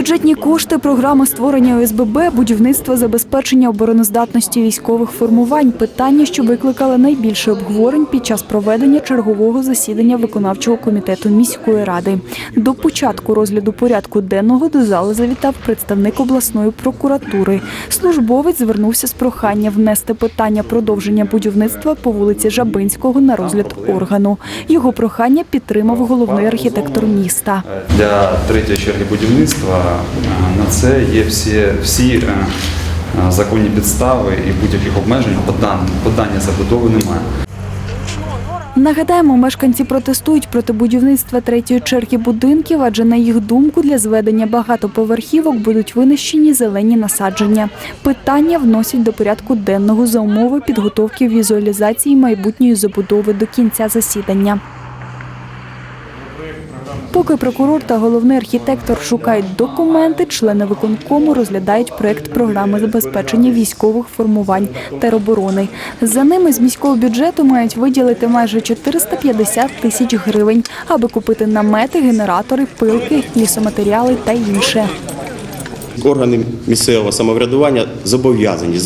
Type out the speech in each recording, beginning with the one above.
Бюджетні кошти, програма створення ОСББ, будівництво забезпечення обороноздатності військових формувань питання, що викликали найбільше обговорень під час проведення чергового засідання виконавчого комітету міської ради. До початку розгляду порядку денного до зали завітав представник обласної прокуратури. Службовець звернувся з проханням внести питання продовження будівництва по вулиці Жабинського на розгляд органу. Його прохання підтримав головний архітектор міста. Для третьої черги будівництва на це є всі, всі е, законні підстави і будь-яких обмежень по даній забудови немає. Нагадаємо, мешканці протестують проти будівництва третьої черги будинків, адже на їх думку для зведення багатоповерхівок будуть винищені зелені насадження. Питання вносять до порядку денного за умови підготовки візуалізації майбутньої забудови до кінця засідання. Поки прокурор та головний архітектор шукають документи, члени виконкому розглядають проект програми забезпечення військових формувань тероборони. За ними з міського бюджету мають виділити майже 450 тисяч гривень, аби купити намети, генератори, пилки, лісоматеріали та інше. Органи місцевого самоврядування зобов'язані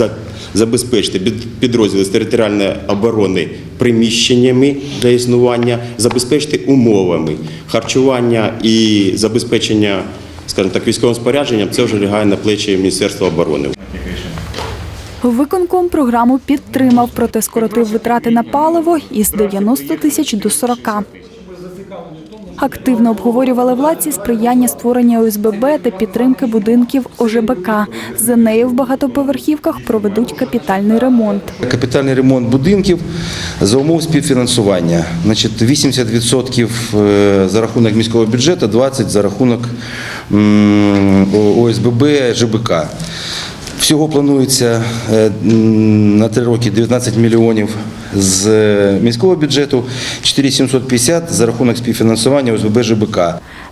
забезпечити під- підрозділи з територіальної оборони приміщеннями для існування, забезпечити умовами харчування і забезпечення, скажімо так, військовим спорядженням. Це вже лягає на плечі Міністерства оборони. Виконком програму підтримав, проте скоротив витрати на паливо із 90 тисяч до 40. Активно обговорювали владці сприяння створення ОСББ та підтримки будинків ОЖБК. За нею в багатоповерхівках проведуть капітальний ремонт. Капітальний ремонт будинків за умов співфінансування. Значить, 80% е, за рахунок міського бюджету, 20% за рахунок ОСББ, ЖБК. Всього планується е, на три роки 19 мільйонів з е, міського бюджету, 4750 за рахунок співфінансування ОСББ ЖБК.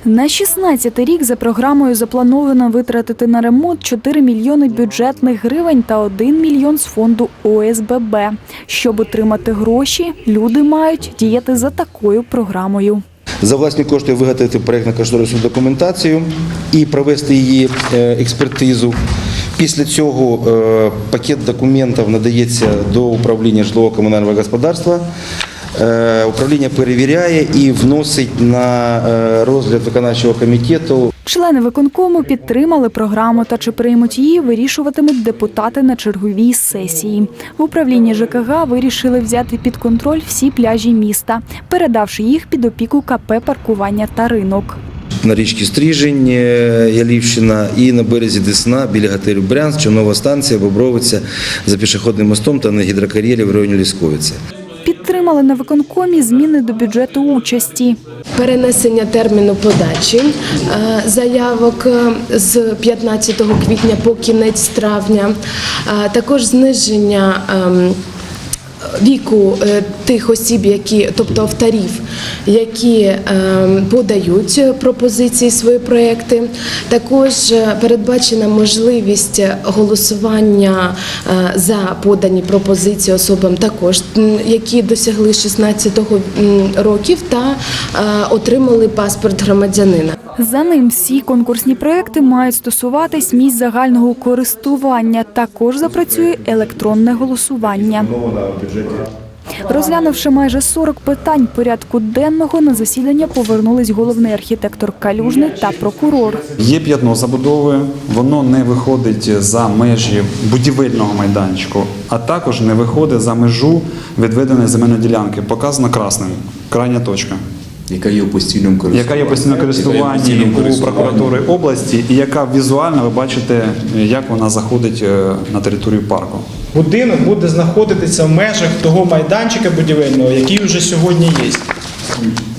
На 16-й рік за програмою заплановано витратити на ремонт 4 мільйони бюджетних гривень та 1 мільйон з фонду ОСББ. Щоб отримати гроші, люди мають діяти за такою програмою. За власні кошти виготовити проєктно-кошторисну документацію і провести її е, експертизу. Після цього е, пакет документів надається до управління житлово-комунального господарства. Е, Управління перевіряє і вносить на е, розгляд виконавчого комітету Члени виконкому підтримали програму та чи приймуть її, вирішуватимуть депутати на черговій сесії. В управлінні ЖКГ вирішили взяти під контроль всі пляжі міста, передавши їх під опіку КП паркування та ринок. На річці Стрижень, е, Ялівщина і на березі Десна біля готелю Брянськ, Чорнова станція, Бобровиця за пішохідним мостом та на гідрокар'єрі в районі Лісковиці. Підтримали на виконкомі зміни до бюджету участі. Перенесення терміну подачі е, заявок е, з 15 квітня по кінець травня, також зниження ем, віку е, тих осіб, які, тобто авторів, які ем, подають пропозиції свої проекти. Також е, передбачена можливість голосування е, за подані пропозиції особам, також які досягли 16 років та е, отримали паспорт громадянина. За ним всі конкурсні проекти мають стосуватись місць загального користування. Також запрацює електронне голосування. Розглянувши майже 40 питань порядку денного, на засідання повернулись головний архітектор Калюжний та прокурор. Є п'ятно забудови, воно не виходить за межі будівельного майданчику, а також не виходить за межу відведеної земельної ділянки. Показано красним. Крайня точка. Яка є у постійному користуванні. Яка є постійно користуванні у прокуратури області, і яка візуально ви бачите, як вона заходить е, на територію парку. Будинок буде знаходитися в межах того майданчика будівельного, який вже сьогодні є.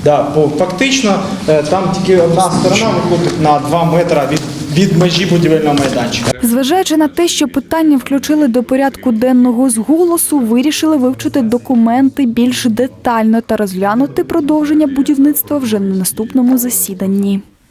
Да, бо фактично е, там тільки одна сторона виходить на 2 метри від, від межі будівельного майданчика. Зважаючи на те, що питання включили до порядку денного з голосу, вирішили вивчити документи більш детально та розглянути продовження будівництва вже на наступному засіданні.